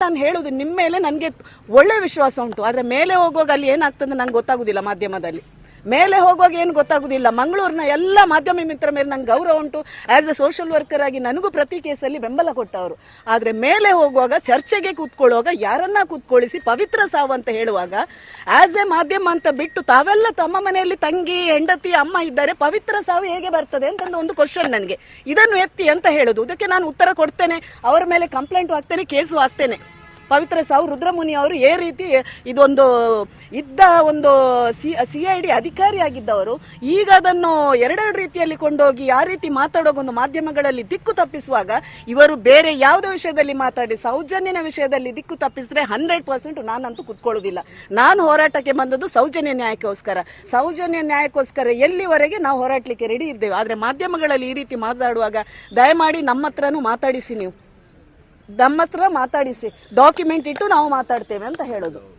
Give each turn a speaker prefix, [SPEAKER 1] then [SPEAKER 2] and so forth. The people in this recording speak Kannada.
[SPEAKER 1] ನಾನು ಹೇಳುದು ನಿಮ್ಮ ಮೇಲೆ ನನಗೆ ಒಳ್ಳೆ ವಿಶ್ವಾಸ ಉಂಟು. ಆದ್ರೆ ಮೇಲೆ ಹೋಗುವಾಗ ಅಲ್ಲಿ ಏನಾಗ್ತದೆ ನಂಗೆ ಗೊತ್ತಾಗುದಿಲ್ಲ ಮಾಧ್ಯಮದಲ್ಲಿ. ಮೇಲೆ ಹೋಗುವಾಗ ಏನು ಗೊತ್ತಾಗುದಿಲ್ಲ. ಮಂಗಳೂರಿನ ಎಲ್ಲ ಮಾಧ್ಯಮ ಮಿತ್ರ ಮೇಲೆ ನಂಗೆ ಗೌರವ ಉಂಟು. ಆಸ್ ಎ ಸೋಷಿಯಲ್ ವರ್ಕರ್ ಆಗಿ ನನಗೂ ಪ್ರತಿ ಕೇಸಲ್ಲಿ ಬೆಂಬಲ ಕೊಟ್ಟವರು. ಆದರೆ ಮೇಲೆ ಹೋಗುವಾಗ ಚರ್ಚೆಗೆ ಕೂತ್ಕೊಳ್ಳುವಾಗ ಯಾರನ್ನ ಕೂತ್ಕೊಳ್ಳಿಸಿ ಪವಿತ್ರ ಸಾವು ಅಂತ ಹೇಳುವಾಗ ಆಸ್ ಎ ಮಾಧ್ಯಮ ಅಂತ ಬಿಟ್ಟು ತಾವೆಲ್ಲ ತಮ್ಮ ಮನೆಯಲ್ಲಿ ತಂಗಿ, ಹೆಂಡತಿ, ಅಮ್ಮ ಇದ್ದಾರೆ ಪವಿತ್ರ ಸಾವು ಹೇಗೆ ಬರ್ತದೆ ಅಂತ ಒಂದು ಕ್ವಶನ್ ನನಗೆ. ಇದನ್ನು ಎತ್ತಿ ಅಂತ ಹೇಳುದು. ಇದಕ್ಕೆ ನಾನು ಉತ್ತರ ಕೊಡ್ತೇನೆ. ಅವರ ಮೇಲೆ ಕಂಪ್ಲೇಂಟ್ ಹಾಕ್ತೇನೆ ಕೇಸು ಹಾಕ್ತೇನೆ. ಪವಿತ್ರ ಸಾವು ರುದ್ರಮುನಿ ಅವರು ಏ ರೀತಿ ಇದೊಂದು ಇದ್ದ ಒಂದು ಸಿ ಸಿ ಐ ಡಿ ಅಧಿಕಾರಿಯಾಗಿದ್ದವರು ಈಗ ಅದನ್ನು ಎರಡೆರಡು ರೀತಿಯಲ್ಲಿ ಕೊಂಡೋಗಿ ಆ ರೀತಿ ಮಾತಾಡೋ ಒಂದು ಮಾಧ್ಯಮಗಳಲ್ಲಿ ದಿಕ್ಕು ತಪ್ಪಿಸುವಾಗ ಇವರು ಬೇರೆ ಯಾವುದೇ ವಿಷಯದಲ್ಲಿ ಮಾತಾಡಿ ಸೌಜನ್ಯನ ವಿಷಯದಲ್ಲಿ ದಿಕ್ಕು ತಪ್ಪಿಸಿದ್ರೆ ಹಂಡ್ರೆಡ್ ಪರ್ಸೆಂಟ್ ನಾನಂತೂ ಕುತ್ಕೊಳ್ಳುವುದಿಲ್ಲ ನಾನು ಹೋರಾಟಕ್ಕೆ ಬಂದದ್ದು ಸೌಜನ್ಯ ನ್ಯಾಯಕ್ಕೋಸ್ಕರ. ಸೌಜನ್ಯ ನ್ಯಾಯಕ್ಕೋಸ್ಕರ ಎಲ್ಲಿವರೆಗೆ ನಾವು ಹೋರಾಟಲಿಕ್ಕೆ ರೆಡಿ ಇದ್ದೇವೆ? ಆದರೆ ಮಾಧ್ಯಮಗಳಲ್ಲಿ ಈ ರೀತಿ ಮಾತಾಡುವಾಗ ದಯಮಾಡಿ ನಮ್ಮ ಹತ್ರನೂ ಮಾತಾಡಿಸಿ ನೀವು. ನಮ್ಮ ಹತ್ರ ಮಾತಾಡಿಸಿ ಡಾಕ್ಯುಮೆಂಟ್ ಇಟ್ಟು ನಾವು ಮಾತಾಡ್ತೇವೆ ಅಂತ ಹೇಳೋದು.